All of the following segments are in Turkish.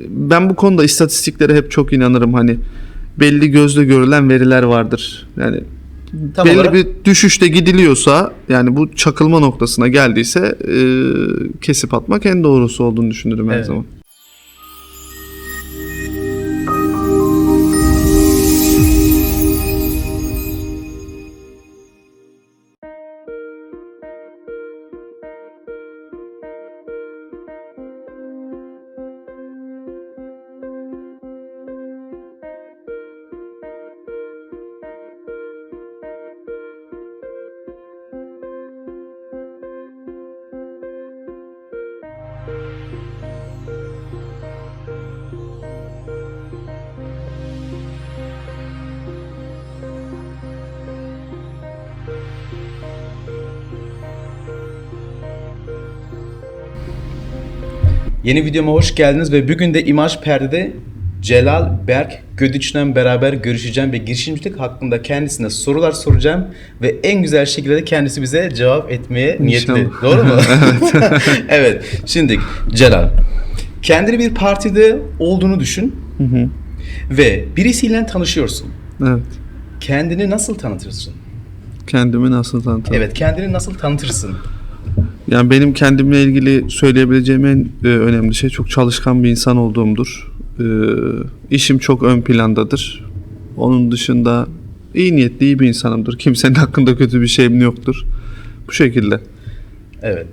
Ben bu konuda istatistiklere hep çok inanırım. Hani belli gözle görülen veriler vardır. Yani Tam belli olarak bir düşüşte gidiliyorsa yani bu çakılma noktasına geldiyse e, kesip atmak en doğrusu olduğunu düşünürüm her Evet. zaman. Yeni videoma hoş geldiniz ve bugün de İmaj Perde'de Celal Berk Gödüç'le beraber görüşeceğim ve girişimcilik hakkında kendisine sorular soracağım ve en güzel şekilde de kendisi bize cevap etmeye niyetli. İnşallah. Doğru mu? evet. Şimdi Celal, kendini bir partide olduğunu düşün ve birisiyle tanışıyorsun. Evet. Kendini nasıl tanıtırsın? Kendimi nasıl tanıtırım? Evet, kendini nasıl tanıtırsın? Yani benim kendimle ilgili söyleyebileceğim en e, önemli şey çok çalışkan bir insan olduğumdur. E, işim çok ön plandadır. Onun dışında iyi niyetli iyi bir insanımdır. Kimsenin hakkında kötü bir şeyim yoktur. Bu şekilde. Evet.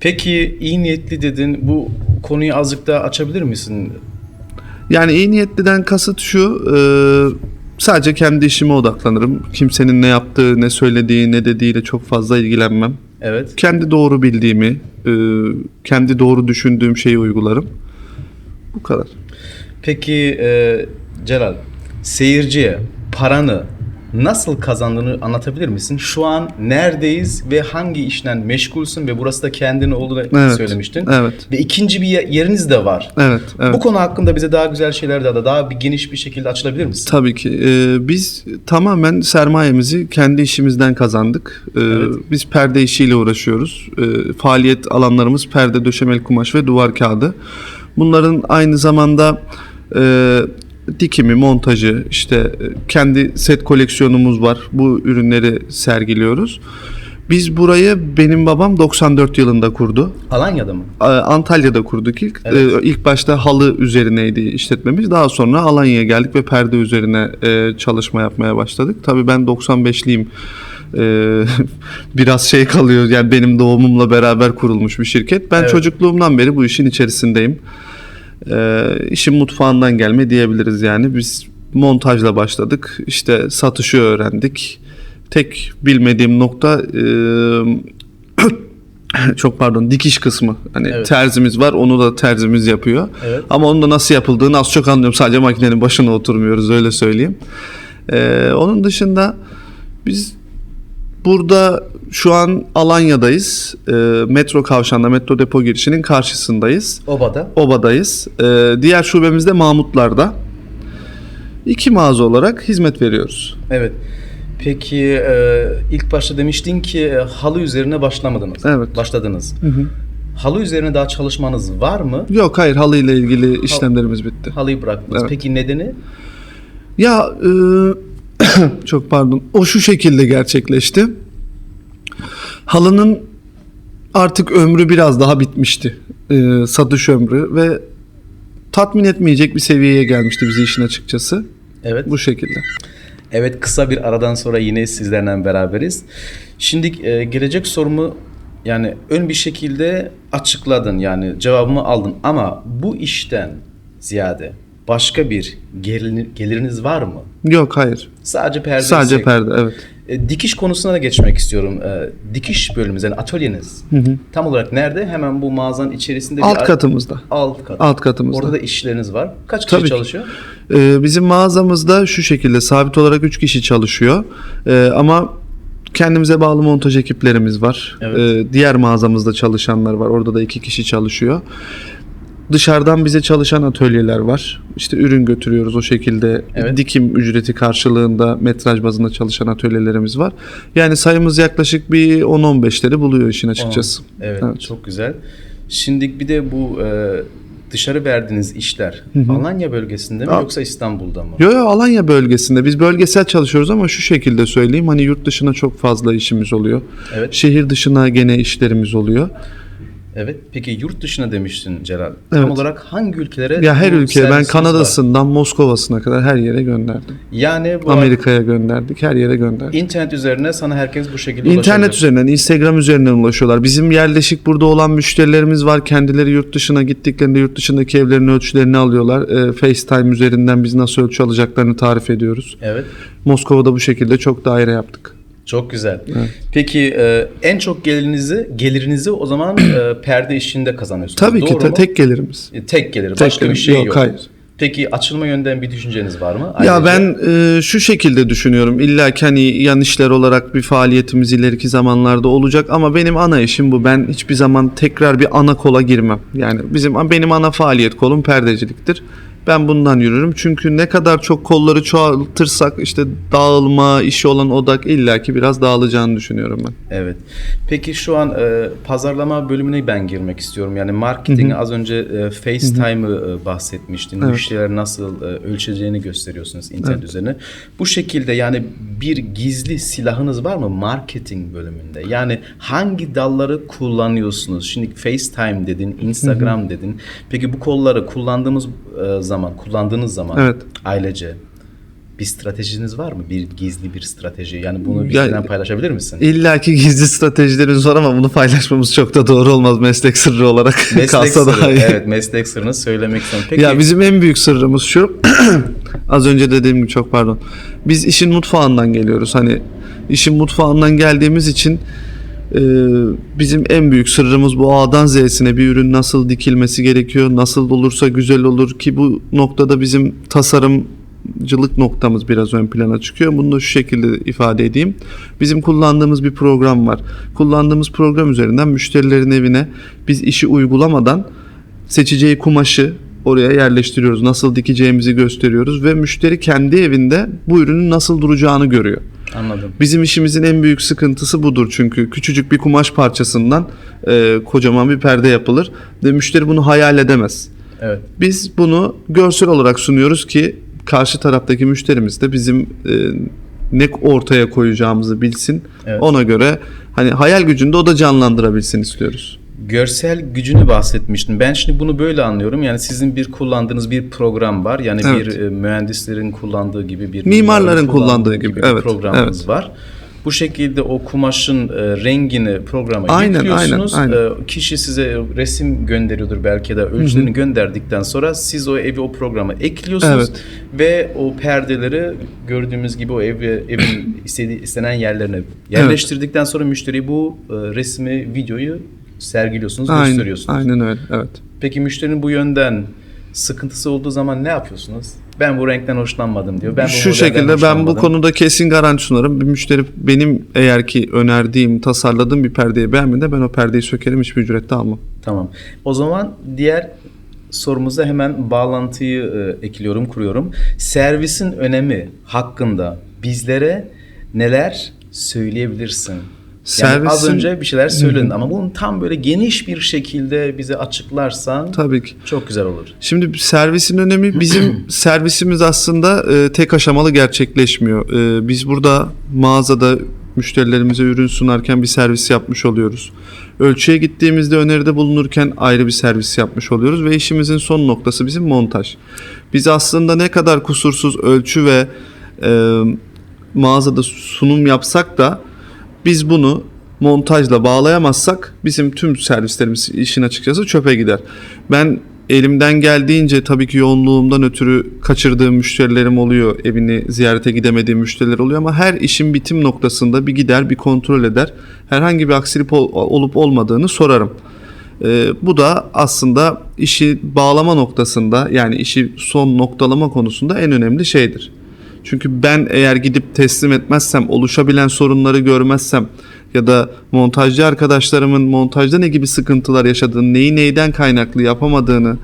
Peki iyi niyetli dedin. Bu konuyu azıcık daha açabilir misin? Yani iyi niyetliden kasıt şu, e, sadece kendi işime odaklanırım. Kimsenin ne yaptığı, ne söylediği, ne dediğiyle çok fazla ilgilenmem. Evet. Kendi doğru bildiğimi, e, kendi doğru düşündüğüm şeyi uygularım. Bu kadar. Peki e, Celal, seyirciye paranı nasıl kazandığını anlatabilir misin? Şu an neredeyiz ve hangi işten meşgulsün ve burası da kendini olduğunu Evet, söylemiştin. evet. Ve ikinci bir ye- yeriniz de var. Evet, evet. Bu konu hakkında bize daha güzel şeyler daha da daha bir geniş bir şekilde açılabilir misin? Tabii ki. Ee, biz tamamen sermayemizi kendi işimizden kazandık. Ee, Evet. Biz perde işiyle uğraşıyoruz. Ee, faaliyet alanlarımız perde, döşemeli kumaş ve duvar kağıdı. Bunların aynı zamanda e, dikimi, montajı, işte e, kendi set koleksiyonumuz var. Bu ürünleri sergiliyoruz. Biz burayı benim babam 94 yılında kurdu. Alanya'da mı? Antalya'da kurduk ilk. Evet. Ee, İlk başta halı üzerineydi işletmemiz. Daha sonra Alanya'ya geldik ve perde üzerine e, çalışma yapmaya başladık. Tabii ben 95'liyim. Ee, biraz şey kalıyor yani benim doğumumla beraber kurulmuş bir şirket. Ben Evet. çocukluğumdan beri bu işin içerisindeyim. Ee, işin mutfağından gelme diyebiliriz yani. Biz montajla başladık. İşte satışı öğrendik. Tek bilmediğim nokta e, çok pardon dikiş kısmı. Hani Evet. terzimiz var onu da terzimiz yapıyor. Evet. Ama onun da nasıl yapıldığını az çok anlıyorum. Sadece makinenin başına oturmuyoruz öyle söyleyeyim. Ee, onun dışında biz burada şu an Alanya'dayız. Ee, metro kavşağında metro depo girişinin karşısındayız. Obada. Obadayız. Ee, diğer şubemiz de Mahmutlar'da. İki mağaza olarak hizmet veriyoruz. Evet. Peki e, ilk başta demiştin ki e, halı üzerine başlamadınız. Evet. Başladınız. Halı üzerine daha çalışmanız var mı? Yok hayır halıyla ilgili işlemlerimiz bitti. Halıyı bıraktınız. Evet. Peki nedeni? Ya e, çok pardon. O şu şekilde gerçekleşti. Halının artık ömrü biraz daha bitmişti. E, satış ömrü ve tatmin etmeyecek bir seviyeye gelmişti bizi işin açıkçası. Evet. Bu şekilde. Evet kısa bir aradan sonra yine sizlerle beraberiz. Şimdi e, gelecek sorumu yani ön bir şekilde açıkladın yani cevabımı aldın ama bu işten ziyade başka bir gelir- geliriniz var mı? Yok hayır. Sadece perde. Sadece sek- perde evet. E, dikiş konusuna da geçmek istiyorum. E, dikiş bölümümüz yani atölyeniz tam olarak nerede? Hemen bu mağazanın içerisinde Alt bir katımızda. alt kat. Alt katımızda. Orada da işleriniz var. Kaç kişi Tabii çalışıyor? Ee, bizim mağazamızda şu şekilde sabit olarak 3 kişi çalışıyor. Ee, ama kendimize bağlı montaj ekiplerimiz var. Evet. Ee, diğer mağazamızda çalışanlar var. Orada da 2 kişi çalışıyor. Dışarıdan bize çalışan atölyeler var. İşte ürün götürüyoruz o şekilde. Evet. Dikim ücreti karşılığında metraj bazında çalışan atölyelerimiz var. Yani sayımız yaklaşık bir 10-15'leri buluyor işin açıkçası. Evet, Evet. çok güzel. Şimdi bir de bu e, dışarı verdiğiniz işler Alanya bölgesinde mi Ya- yoksa İstanbul'da mı? Yo yo Alanya bölgesinde biz bölgesel çalışıyoruz ama şu şekilde söyleyeyim hani yurt dışına çok fazla işimiz oluyor. Evet. Şehir dışına gene işlerimiz oluyor. Evet. Peki yurt dışına demiştin Celal. Tam Evet. olarak hangi ülkelere? Ya her ülkeye ben servisiniz var? Kanada'sından Moskova'sına kadar her yere gönderdim. Yani bu Amerika'ya gönderdik, her yere gönderdik. internet üzerine sana herkes bu şekilde İnternet ulaşabilir. üzerinden, Instagram üzerinden ulaşıyorlar. Bizim yerleşik burada olan müşterilerimiz var. Kendileri yurt dışına gittiklerinde yurt dışındaki evlerin ölçülerini alıyorlar. Ee, FaceTime üzerinden biz nasıl ölçü alacaklarını tarif ediyoruz. Evet. Moskova'da bu şekilde çok daire yaptık. Çok güzel. Peki e, en çok gelirinizi gelirinizi o zaman e, perde işinde kazanıyorsunuz. Tabii ki Doğru te- mu? tek gelirimiz. E, tek gelir. Tek Başka gelir. bir şey yok. Yok, hayır. Peki açılma yönden bir düşünceniz var mı? Ya Ayrıca- ben e, şu şekilde düşünüyorum. İlla ki hani yan işler olarak bir faaliyetimiz ileriki zamanlarda olacak ama benim ana işim bu. Ben hiçbir zaman tekrar bir ana kola girmem. Yani bizim benim ana faaliyet kolum perdeciliktir. Ben bundan yürürüm. Çünkü ne kadar çok kolları çoğaltırsak işte dağılma, işi olan odak illaki biraz dağılacağını düşünüyorum ben. Evet. Peki şu an e, pazarlama bölümüne ben girmek istiyorum. Yani marketing az önce e, FaceTime'ı e, bahsetmiştin. Evet. Müşteriler nasıl e, ölçeceğini gösteriyorsunuz internet üzerine. Bu şekilde yani bir gizli silahınız var mı marketing bölümünde? Yani hangi dalları kullanıyorsunuz? Şimdi FaceTime dedin, Instagram dedin. Peki bu kolları kullandığımız e, zaman, kullandığınız zaman Evet. ailece bir stratejiniz var mı? Bir gizli bir strateji. Yani bunu bizden paylaşabilir misin? İlla ki gizli stratejilerimiz var ama bunu paylaşmamız çok da doğru olmaz meslek sırrı olarak Meslek kalsa sırrı. daha iyi. Evet meslek sırrını söylemek istiyorum. Peki Ya bizim en büyük sırrımız şu. az önce dediğim gibi çok pardon. Biz işin mutfağından geliyoruz. Hani işin mutfağından geldiğimiz için e, bizim en büyük sırrımız bu A'dan Z'sine bir ürün nasıl dikilmesi gerekiyor, nasıl olursa güzel olur ki bu noktada bizim tasarımcılık noktamız biraz ön plana çıkıyor. Bunu da şu şekilde ifade edeyim. Bizim kullandığımız bir program var. Kullandığımız program üzerinden müşterilerin evine biz işi uygulamadan seçeceği kumaşı oraya yerleştiriyoruz. Nasıl dikeceğimizi gösteriyoruz ve müşteri kendi evinde bu ürünün nasıl duracağını görüyor. Anladım. Bizim işimizin en büyük sıkıntısı budur çünkü küçücük bir kumaş parçasından e, kocaman bir perde yapılır ve müşteri bunu hayal edemez. Evet. Biz bunu görsel olarak sunuyoruz ki karşı taraftaki müşterimiz de bizim e, ne ortaya koyacağımızı bilsin. Evet. Ona göre hani hayal gücünde o da canlandırabilsin istiyoruz. Görsel gücünü bahsetmiştin. Ben şimdi bunu böyle anlıyorum. Yani sizin bir kullandığınız bir program var. Yani Evet. bir e, mühendislerin kullandığı gibi bir Mimarların kullandığı gibi, bir evet, programınız evet. var. Bu şekilde o kumaşın e, rengini programa Aynen, yüklüyorsunuz. aynen, aynen. E, kişi size resim gönderiyordur belki de ölçülerini gönderdikten sonra siz o evi o programa ekliyorsunuz Evet. ve o perdeleri gördüğümüz gibi o ev evin istediği istenen yerlerine yerleştirdikten sonra müşteri bu e, resmi, videoyu sergiliyorsunuz, Aynen, gösteriyorsunuz. aynen öyle. Evet. Peki müşterinin bu yönden sıkıntısı olduğu zaman ne yapıyorsunuz? Ben bu renkten hoşlanmadım diyor. Ben bu Şu şekilde ben bu konuda kesin garanti sunarım. Bir müşteri benim eğer ki önerdiğim, tasarladığım bir perdeyi beğenmedi ben o perdeyi sökerim hiçbir ücret de almam. Tamam. O zaman diğer sorumuza hemen bağlantıyı e, ekliyorum, kuruyorum. Servisin önemi hakkında bizlere neler söyleyebilirsin? Yani az Servisin- önce bir şeyler söyledin ama bunu tam böyle geniş bir şekilde bize açıklarsan Tabii ki. çok güzel olur. Şimdi servisin önemi bizim servisimiz aslında e, tek aşamalı gerçekleşmiyor. E, biz burada mağazada müşterilerimize ürün sunarken bir servis yapmış oluyoruz. Ölçüye gittiğimizde öneride bulunurken ayrı bir servis yapmış oluyoruz ve işimizin son noktası bizim montaj. Biz aslında ne kadar kusursuz ölçü ve e, mağazada sunum yapsak da biz bunu montajla bağlayamazsak bizim tüm servislerimiz işin açıkçası çöpe gider. Ben elimden geldiğince tabii ki yoğunluğumdan ötürü kaçırdığım müşterilerim oluyor. Evini ziyarete gidemediğim müşteriler oluyor ama her işin bitim noktasında bir gider bir kontrol eder. Herhangi bir aksilik ol- olup olmadığını sorarım. Ee, bu da aslında işi bağlama noktasında yani işi son noktalama konusunda en önemli şeydir. Çünkü ben eğer gidip teslim etmezsem, oluşabilen sorunları görmezsem ya da montajcı arkadaşlarımın montajda ne gibi sıkıntılar yaşadığını, neyi neyden kaynaklı yapamadığını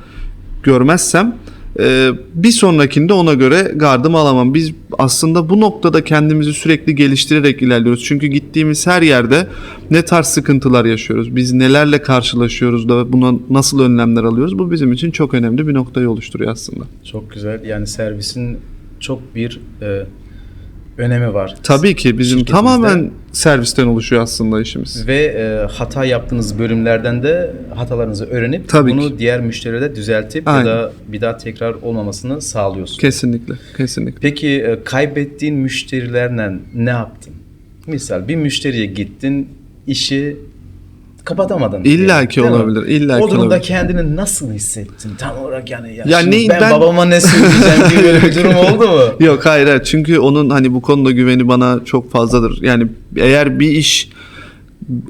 görmezsem Ee, bir sonrakinde ona göre gardımı alamam. Biz aslında bu noktada kendimizi sürekli geliştirerek ilerliyoruz. Çünkü gittiğimiz her yerde ne tarz sıkıntılar yaşıyoruz. Biz nelerle karşılaşıyoruz da buna nasıl önlemler alıyoruz. Bu bizim için çok önemli bir noktayı oluşturuyor aslında. Çok güzel. Yani servisin çok bir e, önemi var. Tabii ki bizim tamamen servisten oluşuyor aslında işimiz. Ve e, hata yaptığınız bölümlerden de hatalarınızı öğrenip Tabii bunu ki. diğer müşterilere düzeltip Aynen. ya da bir daha tekrar olmamasını sağlıyorsunuz. Kesinlikle, kesinlikle. Peki e, kaybettiğin müşterilerle ne yaptın? Misal bir müşteriye gittin, işi kapatamadın. İlla ki olabilir, illa o ki durumda olabilir. kendini nasıl hissettin? Tam olarak yani ya, Ya ne- ben, ben- babama ne söyleyeceğim gibi böyle bir durum oldu mu? Yok hayır, hayır çünkü onun hani bu konuda güveni bana çok fazladır. Yani eğer bir iş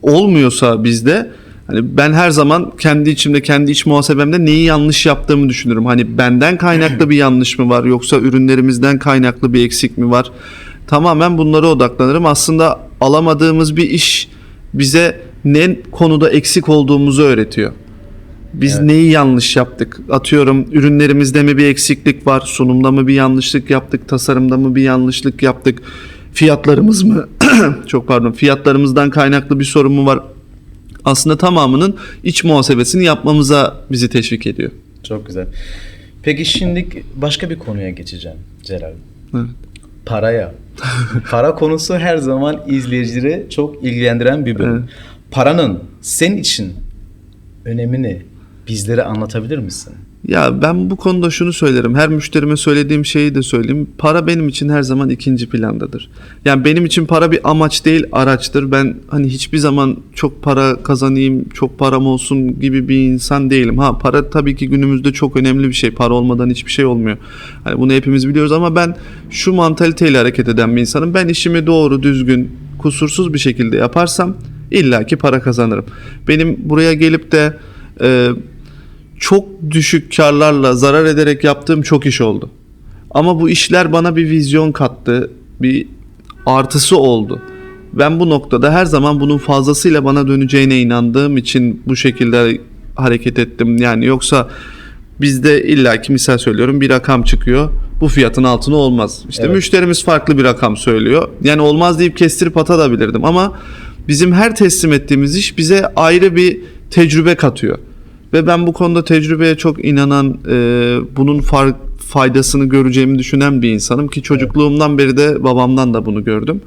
olmuyorsa bizde hani ben her zaman kendi içimde kendi iç muhasebemde neyi yanlış yaptığımı düşünürüm. Hani benden kaynaklı bir yanlış mı var yoksa ürünlerimizden kaynaklı bir eksik mi var? Tamamen bunlara odaklanırım. Aslında alamadığımız bir iş bize ne konuda eksik olduğumuzu öğretiyor. Biz Evet. neyi yanlış yaptık? Atıyorum ürünlerimizde mi bir eksiklik var? Sunumda mı bir yanlışlık yaptık? Tasarımda mı bir yanlışlık yaptık? Fiyatlarımız mı? Çok pardon. Fiyatlarımızdan kaynaklı bir sorun mu var? Aslında tamamının iç muhasebesini yapmamıza bizi teşvik ediyor. Çok güzel. Peki şimdi başka bir konuya geçeceğim Celal. Evet. Paraya. Para konusu her zaman izleyicileri çok ilgilendiren bir bölüm. Evet. Paranın senin için önemini bizlere anlatabilir misin? Ya ben bu konuda şunu söylerim. Her müşterime söylediğim şeyi de söyleyeyim. Para benim için her zaman ikinci plandadır. Yani benim için para bir amaç değil, araçtır. Ben hani hiçbir zaman çok para kazanayım, çok param olsun gibi bir insan değilim. Ha para tabii ki günümüzde çok önemli bir şey. Para olmadan hiçbir şey olmuyor. Hani bunu hepimiz biliyoruz ama ben şu mantaliteyle hareket eden bir insanım. Ben işimi doğru, düzgün, kusursuz bir şekilde yaparsam illaki para kazanırım. Benim buraya gelip de e, çok düşük karlarla zarar ederek yaptığım çok iş oldu. Ama bu işler bana bir vizyon kattı, bir artısı oldu. Ben bu noktada her zaman bunun fazlasıyla bana döneceğine inandığım için bu şekilde hareket ettim. Yani yoksa bizde illaki misal söylüyorum bir rakam çıkıyor. Bu fiyatın altına olmaz. İşte Evet. müşterimiz farklı bir rakam söylüyor. Yani olmaz deyip kestirip atabilirdim ama bizim her teslim ettiğimiz iş bize ayrı bir tecrübe katıyor. Ve ben bu konuda tecrübeye çok inanan, e, bunun far- faydasını göreceğimi düşünen bir insanım ki çocukluğumdan beri de babamdan da bunu gördüm.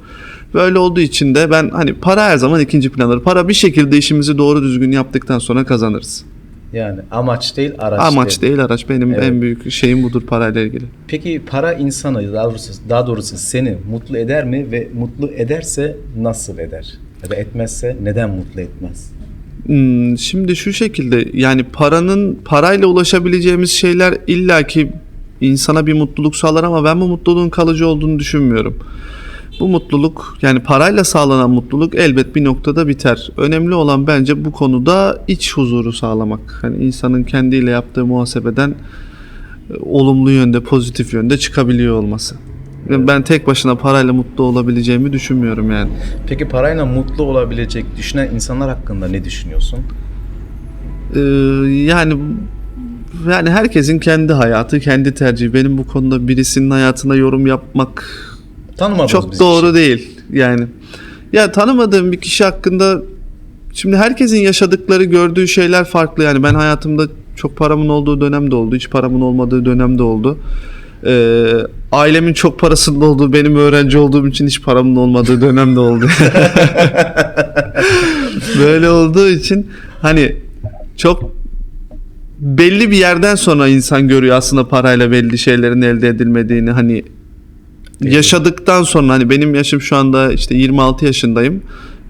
Böyle olduğu için de ben hani para her zaman ikinci plandır. Para bir şekilde işimizi doğru düzgün yaptıktan sonra kazanırız. Yani amaç değil araç Amaç değil. değil araç. Benim Evet. en büyük şeyim budur parayla ilgili. Peki para insanı daha doğrusu, daha doğrusu seni mutlu eder mi ve mutlu ederse nasıl eder? Ya da etmezse neden mutlu etmez? Hmm, şimdi şu şekilde yani paranın parayla ulaşabileceğimiz şeyler illaki insana bir mutluluk sağlar ama ben bu mutluluğun kalıcı olduğunu düşünmüyorum. Bu mutluluk yani parayla sağlanan mutluluk elbet bir noktada biter. Önemli olan bence bu konuda iç huzuru sağlamak. Hani insanın kendiyle yaptığı muhasebeden e, olumlu yönde, pozitif yönde çıkabiliyor olması. Ben tek başına parayla mutlu olabileceğimi düşünmüyorum yani. Peki parayla mutlu olabilecek düşünen insanlar hakkında ne düşünüyorsun? Ee, yani yani herkesin kendi hayatı, kendi tercihi. Benim bu konuda birisinin hayatına yorum yapmak Tanımadığımız çok doğru değil. Yani ya tanımadığım bir kişi hakkında şimdi herkesin yaşadıkları, gördüğü şeyler farklı. Yani ben hayatımda çok paramın olduğu dönem de oldu, hiç paramın olmadığı dönem de oldu. Ee, ailemin çok parasının olduğu, benim öğrenci olduğum için hiç paramın olmadığı dönem de oldu. Böyle olduğu için hani çok belli bir yerden sonra insan görüyor aslında parayla belli şeylerin elde edilmediğini hani yaşadıktan sonra hani benim yaşım şu anda işte 26 yaşındayım.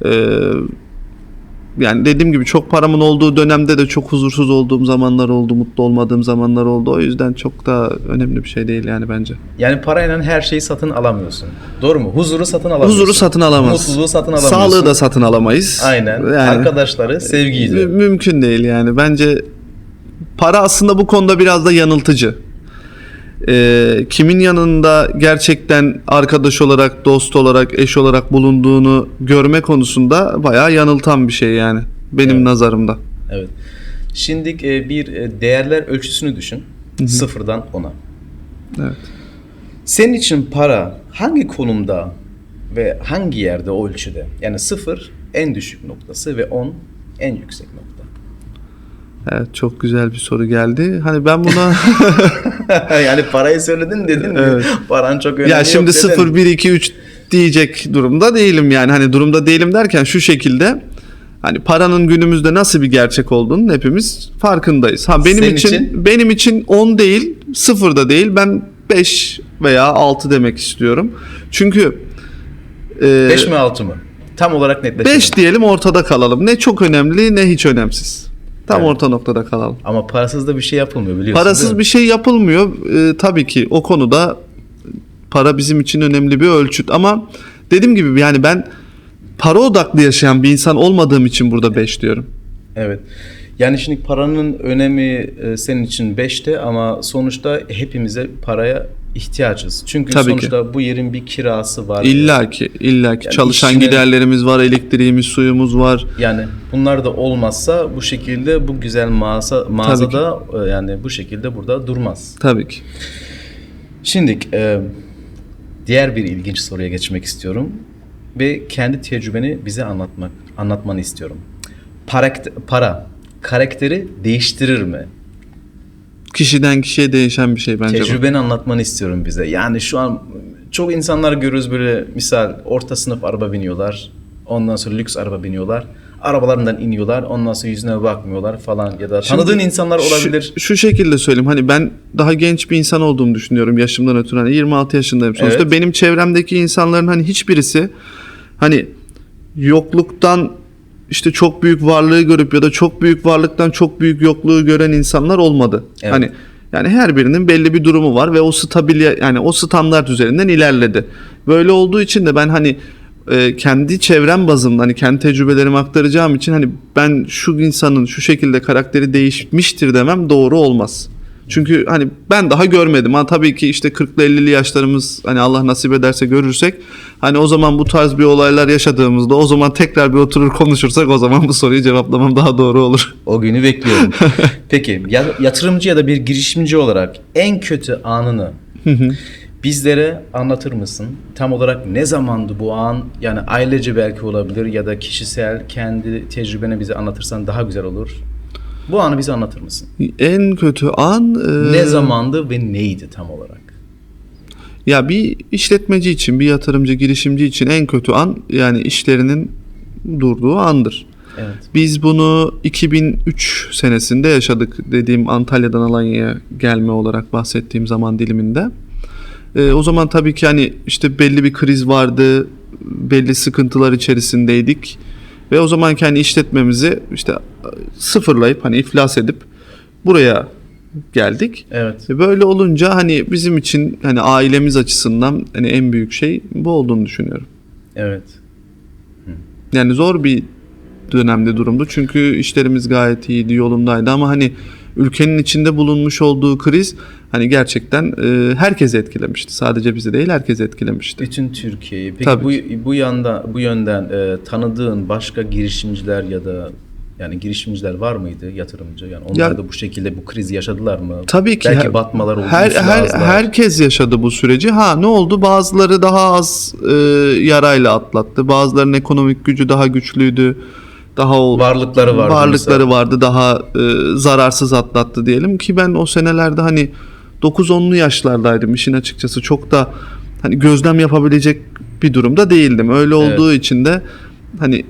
Ee, yani dediğim gibi çok paramın olduğu dönemde de çok huzursuz olduğum zamanlar oldu, mutlu olmadığım zamanlar oldu. O yüzden çok da önemli bir şey değil yani bence. Yani parayla her şeyi satın alamıyorsun. Doğru mu? Huzuru satın alamıyorsun. Huzuru satın alamaz. Mutluluğu satın alamıyorsun. Sağlığı da satın alamayız. Aynen. Yani- Arkadaşları, sevgiyi de. Mü- mümkün değil yani. Bence para aslında bu konuda biraz da yanıltıcı. Ee, kimin yanında gerçekten arkadaş olarak, dost olarak, eş olarak bulunduğunu görme konusunda bayağı yanıltan bir şey yani. Benim Evet. nazarımda. Evet. Şimdi e, bir e, değerler ölçüsünü düşün. Sıfırdan ona. Evet. Senin için para hangi konumda ve hangi yerde o ölçüde? Yani sıfır en düşük noktası ve 10 en yüksek nokta. Evet çok güzel bir soru geldi. Hani ben buna yani parayı söyledin dedin mi? Evet. Paran çok önemli ya şimdi yok dedin. 0 1 2 3 diyecek durumda değilim yani. Hani durumda değilim derken şu şekilde hani paranın günümüzde nasıl bir gerçek olduğunu hepimiz farkındayız. Ha benim Senin için, için? benim için 10 değil, 0 da değil. Ben 5 veya 6 demek istiyorum. Çünkü e, 5 mi 6 mı? Tam olarak netleşelim. 5 diyelim ortada kalalım. Ne çok önemli ne hiç önemsiz. Tam Evet. orta noktada kalalım. Ama parasız da bir şey yapılmıyor biliyorsun Parasız değil mi? bir şey yapılmıyor. Ee, tabii ki o konuda para bizim için önemli bir ölçüt ama dediğim gibi yani ben para odaklı yaşayan bir insan olmadığım için burada 5 diyorum. Evet. Yani şimdi paranın önemi e, senin için 5'te ama sonuçta hepimize paraya ihtiyacız. Çünkü Tabii ki. sonuçta bu yerin bir kirası var. İlla ki illa ki Yani çalışan işine- giderlerimiz var, elektriğimiz, suyumuz var. Yani bunlar da olmazsa bu şekilde bu güzel mağaza mağazada e, yani bu şekilde burada durmaz. Tabii ki. Şimdi e, diğer bir ilginç soruya geçmek istiyorum ve kendi tecrübeni bize anlatmak anlatmanı istiyorum. Para, para karakteri değiştirir mi? Kişiden kişiye değişen bir şey bence bu. Tecrübeni anlatmanı istiyorum bize. Yani şu an çok insanlar görüyoruz böyle misal orta sınıf araba biniyorlar. Ondan sonra lüks araba biniyorlar. Arabalarından iniyorlar. Ondan sonra yüzüne bakmıyorlar falan ya da Şimdi tanıdığın insanlar şu- olabilir. Şu, şekilde söyleyeyim. Hani ben daha genç bir insan olduğumu düşünüyorum yaşımdan ötürü. Hani 26 yaşındayım. Sonuçta Evet. benim çevremdeki insanların hani hiçbirisi hani yokluktan işte çok büyük varlığı görüp ya da çok büyük varlıktan çok büyük yokluğu gören insanlar olmadı. Evet. Hani yani her birinin belli bir durumu var ve o stabil yani o standart üzerinden ilerledi. Böyle olduğu için de ben hani e, kendi çevrem bazında hani kendi tecrübelerimi aktaracağım için hani ben şu insanın şu şekilde karakteri değişmiştir demem doğru olmaz. Çünkü hani ben daha görmedim. Ha tabii ki işte 40'lı 50'li yaşlarımız hani Allah nasip ederse görürsek hani o zaman bu tarz bir olaylar yaşadığımızda o zaman tekrar bir oturur konuşursak o zaman bu soruyu cevaplamam daha doğru olur. O günü bekliyorum. Peki ya- yatırımcı ya da bir girişimci olarak en kötü anını bizlere anlatır mısın? Tam olarak ne zamandı bu an? Yani ailece belki olabilir ya da kişisel kendi tecrübeni bize anlatırsan daha güzel olur. Bu anı bize anlatır mısın? En kötü an e, Ne zamandı ve neydi tam olarak? Ya bir işletmeci için, bir yatırımcı, girişimci için en kötü an yani işlerinin durduğu andır. Evet. Biz bunu 2003 senesinde yaşadık dediğim Antalya'dan Alanya'ya gelme olarak bahsettiğim zaman diliminde. Ee, o zaman tabii ki hani işte belli bir kriz vardı, belli sıkıntılar içerisindeydik ve o zamanki hani işletmemizi işte sıfırlayıp hani iflas edip buraya geldik. Evet. Ve Böyle olunca hani bizim için hani ailemiz açısından hani en büyük şey bu olduğunu düşünüyorum. Evet. Yani zor bir dönemde durumdu. Çünkü işlerimiz gayet iyiydi, yolundaydı ama hani ülkenin içinde bulunmuş olduğu kriz hani gerçekten e, herkesi etkilemişti. Sadece bizi değil herkesi etkilemişti. Bütün Türkiye'yi. Peki Tabii bu bu yanda bu yönden e, tanıdığın başka girişimciler ya da yani girişimciler var mıydı yatırımcı? Yani onlar Ya- da bu şekilde bu krizi yaşadılar mı? Tabii ki Belki her- batmalar oldu. Her, her herkes yaşadı bu süreci. Ha ne oldu? Bazıları daha az e, yarayla atlattı. Bazılarının ekonomik gücü daha güçlüydü. Daha o Varlıkları vardı Varlıkları mesela. vardı. Daha e, zararsız atlattı diyelim ki ben o senelerde hani 9-10'lu yaşlardaydım işin açıkçası. Çok da hani gözlem yapabilecek bir durumda değildim. Öyle olduğu için de hani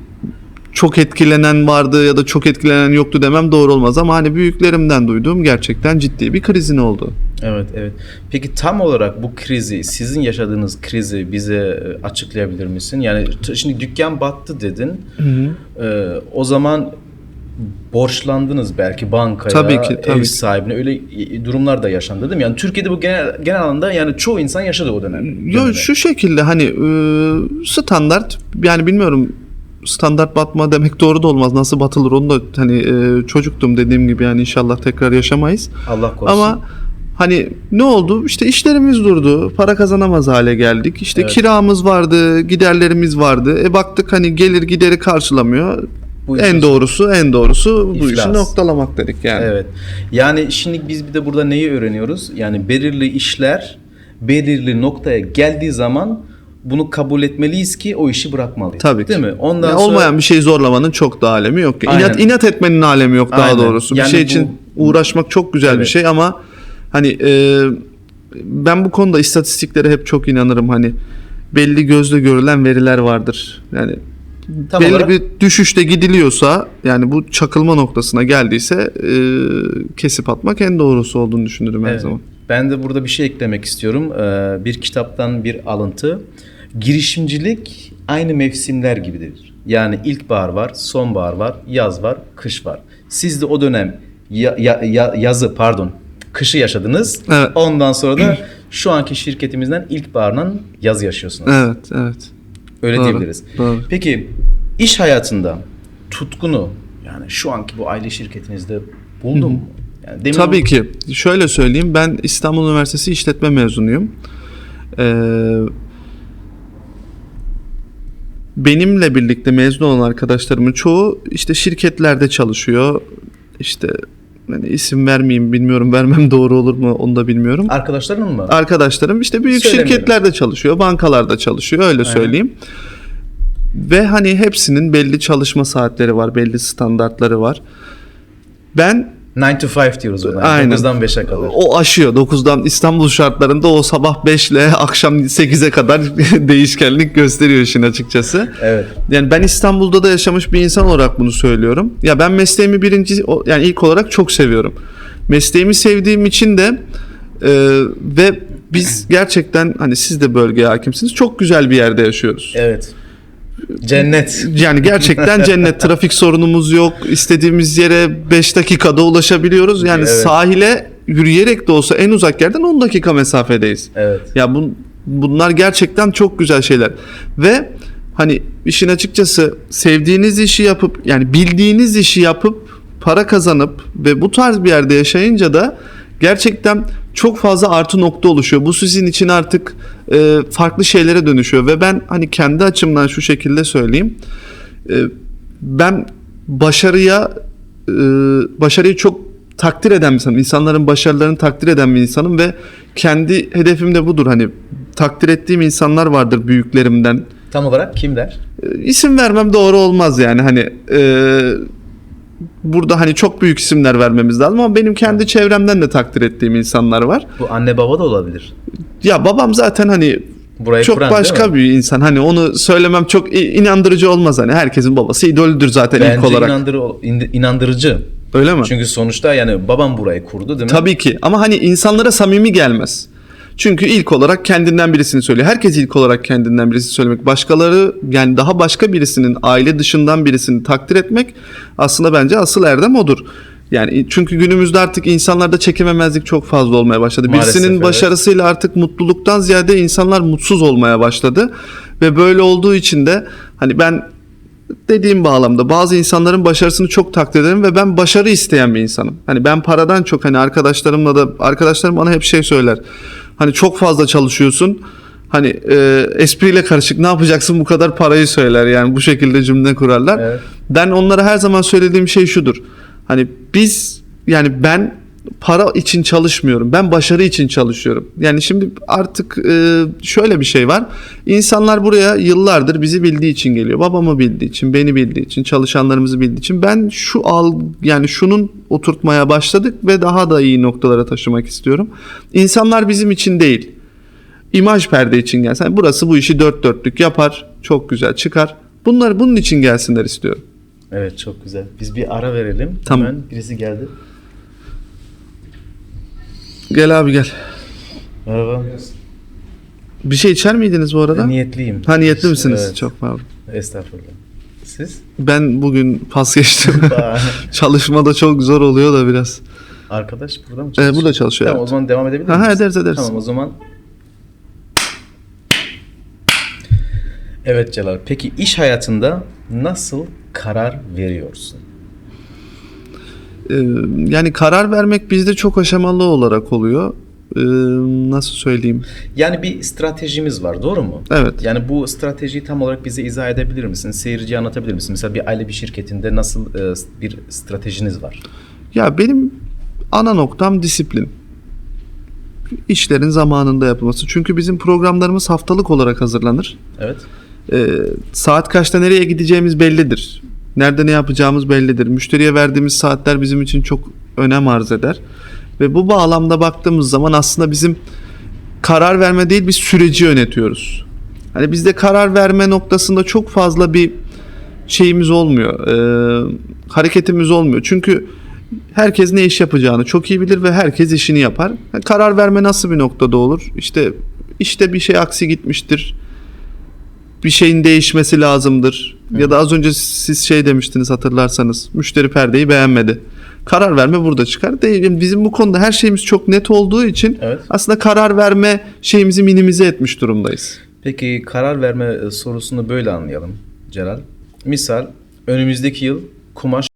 çok etkilenen vardı ya da çok etkilenen yoktu demem doğru olmaz ama hani büyüklerimden duyduğum gerçekten ciddi bir krizin oldu. Evet, evet. Peki tam olarak bu krizi, sizin yaşadığınız krizi bize e, açıklayabilir misin? Yani şimdi dükkan battı dedin. Ee, o zaman borçlandınız belki bankaya, Tabii ki, tabii ev ki. sahibine öyle e, durumlar da yaşandı değil mi? Yani Türkiye'de bu genel, genel anlamda yani çoğu insan yaşadı o dönem. Yo, şu şekilde hani e, standart yani bilmiyorum standart batma demek doğru da olmaz. Nasıl batılır onu da hani e, çocuktum dediğim gibi yani inşallah tekrar yaşamayız. Allah korusun. Ama hani ne oldu? İşte işlerimiz durdu. Para kazanamaz hale geldik. İşte Evet. kiramız vardı, giderlerimiz vardı. E baktık hani gelir gideri karşılamıyor. Bu en doğrusu en doğrusu bu İflas. işi noktalamak dedik yani. Evet. Yani şimdi biz bir de burada neyi öğreniyoruz? Yani belirli işler belirli noktaya geldiği zaman bunu kabul etmeliyiz ki o işi bırakmalıyız. Tabii ki. Değil mi? Ondan Ya sonra olmayan bir şeyi zorlamanın çok da alemi yok. Aynen. İnat, inat etmenin alemi yok daha Aynen. doğrusu. Yani bir şey bu- için uğraşmak çok güzel bir Evet. şey ama hani e, ben bu konuda istatistiklere hep çok inanırım. Hani belli gözle görülen veriler vardır. Yani tam belli olarak bir düşüşte gidiliyorsa yani bu çakılma noktasına geldiyse e, kesip atmak en doğrusu olduğunu düşünürüm her Evet. zaman. Ben de burada bir şey eklemek istiyorum. Ee, bir kitaptan bir alıntı. Girişimcilik aynı mevsimler gibidir. Yani ilkbahar var, sonbahar var, yaz var, kış var. Siz de o dönem ya- ya- ya- yazı pardon kışı yaşadınız. Evet. Ondan sonra da şu anki şirketimizden ilkbahardan yaz yaşıyorsunuz. Evet, evet. Öyle Doğru, diyebiliriz. doğru. Peki iş hayatında tutkunu yani şu anki bu aile şirketinizde buldun mu? Yani demin Tabii ki. Şöyle söyleyeyim. Ben İstanbul Üniversitesi işletme mezunuyum. Ee, benimle birlikte mezun olan arkadaşlarımın çoğu işte şirketlerde çalışıyor. İşte hani isim vermeyeyim bilmiyorum vermem doğru olur mu onu da bilmiyorum. Arkadaşların mı? Arkadaşlarım işte büyük şirketlerde çalışıyor, bankalarda çalışıyor öyle söyleyeyim. Ve hani hepsinin belli çalışma saatleri var, belli standartları var. Ben 9 to 5 diyoruz ona. Aynen. 9'dan 5'e kadar. o aşıyor 9'dan İstanbul şartlarında o sabah 5 ile akşam 8'e kadar değişkenlik gösteriyor işin açıkçası. Evet. Yani ben İstanbul'da da yaşamış bir insan olarak bunu söylüyorum. Ya ben mesleğimi birinci yani ilk olarak çok seviyorum. Mesleğimi sevdiğim için de e, ve biz gerçekten hani siz de bölgeye hakimsiniz. Çok güzel bir yerde yaşıyoruz. Evet. Cennet. Yani gerçekten cennet trafik sorunumuz yok. İstediğimiz yere 5 dakikada ulaşabiliyoruz. Yani Evet. sahile yürüyerek de olsa en uzak yerden 10 dakika mesafedeyiz. Evet. Ya bun, bunlar gerçekten çok güzel şeyler. Ve hani işin açıkçası sevdiğiniz işi yapıp yani bildiğiniz işi yapıp para kazanıp ve bu tarz bir yerde yaşayınca da gerçekten çok fazla artı nokta oluşuyor. Bu sizin için artık e, farklı şeylere dönüşüyor ve ben hani kendi açımdan şu şekilde söyleyeyim. E, ben başarıya e, başarıyı çok takdir eden bir insanım. İnsanların başarılarını takdir eden bir insanım ve kendi hedefim de budur. Hani takdir ettiğim insanlar vardır büyüklerimden. Tam olarak kimler? E, isim vermem doğru olmaz yani hani e, burada hani çok büyük isimler vermemiz lazım ama benim kendi çevremden de takdir ettiğim insanlar var. Bu anne baba da olabilir. Ya babam zaten hani Burayı çok kuran başka bir insan. Hani onu söylemem çok inandırıcı olmaz hani. Herkesin babası idolüdür zaten ilk Bence olarak. inandırı, in- inandırıcı. Öyle mi? Çünkü sonuçta yani babam burayı kurdu değil mi? Tabii ki ama hani insanlara samimi gelmez. Çünkü ilk olarak kendinden birisini söylüyor. Herkes ilk olarak kendinden birisini söylemek. Başkaları yani daha başka birisinin aile dışından birisini takdir etmek aslında bence asıl erdem odur. Yani çünkü günümüzde artık insanlarda çekememezlik çok fazla olmaya başladı. Maalesef, Birisinin evet. başarısıyla artık mutluluktan ziyade insanlar mutsuz olmaya başladı. Ve böyle olduğu için de hani ben dediğim bağlamda bazı insanların başarısını çok takdir ederim ve ben başarı isteyen bir insanım. Hani ben paradan çok hani arkadaşlarımla da arkadaşlarım bana hep şey söyler. Hani çok fazla çalışıyorsun. Hani e, espriyle karışık ne yapacaksın bu kadar parayı söyler yani bu şekilde cümle kurarlar. Evet. Ben onlara her zaman söylediğim şey şudur. Hani biz yani ben para için çalışmıyorum. Ben başarı için çalışıyorum. Yani şimdi artık e, şöyle bir şey var. İnsanlar buraya yıllardır bizi bildiği için geliyor. Babamı bildiği için, beni bildiği için, çalışanlarımızı bildiği için. Ben şu al yani şunun oturtmaya başladık ve daha da iyi noktalara taşımak istiyorum. İnsanlar bizim için değil. İmaj perde için gelsin. Yani burası bu işi dört dörtlük yapar. Çok güzel çıkar. Bunlar bunun için gelsinler istiyorum. Evet çok güzel. Biz bir ara verelim. Tamam. Hemen birisi geldi. Gel abi gel. Merhaba. Bir şey içer miydiniz bu arada? Niyetliyim. Ha niyetli misiniz? Evet. Çok pardon. Estağfurullah. Siz? Ben bugün pas geçtim. Çalışmada çok zor oluyor da biraz. Arkadaş burada mı Ee, çalışıyor? burada çalışıyor. Tamam o evet. zaman devam edebilir miyiz? ederiz, ederiz. Tamam o zaman. Evet Celal. Peki iş hayatında nasıl karar veriyorsun? Ee, yani karar vermek bizde çok aşamalı olarak oluyor. e, nasıl söyleyeyim? Yani bir stratejimiz var doğru mu? Evet. Yani bu stratejiyi tam olarak bize izah edebilir misin? Seyirciye anlatabilir misin? Mesela bir aile bir şirketinde nasıl e, bir stratejiniz var? Ya benim ana noktam disiplin. İşlerin zamanında yapılması. Çünkü bizim programlarımız haftalık olarak hazırlanır. Evet. Ee, saat kaçta nereye gideceğimiz bellidir. Nerede ne yapacağımız bellidir. Müşteriye verdiğimiz saatler bizim için çok önem arz eder. Ve bu bağlamda baktığımız zaman aslında bizim karar verme değil bir süreci yönetiyoruz. Hani bizde karar verme noktasında çok fazla bir şeyimiz olmuyor. Ee, hareketimiz olmuyor. Çünkü herkes ne iş yapacağını çok iyi bilir ve herkes işini yapar. Ha, Karar verme nasıl bir noktada olur? İşte işte bir şey aksi gitmiştir bir şeyin değişmesi lazımdır. Ya da az önce siz şey demiştiniz hatırlarsanız. Müşteri perdeyi beğenmedi. Karar verme burada çıkar. Değil. Bizim bu konuda her şeyimiz çok net olduğu için Evet. aslında karar verme şeyimizi minimize etmiş durumdayız. Peki karar verme e, sorusunu böyle anlayalım Celal. Misal önümüzdeki yıl kumaş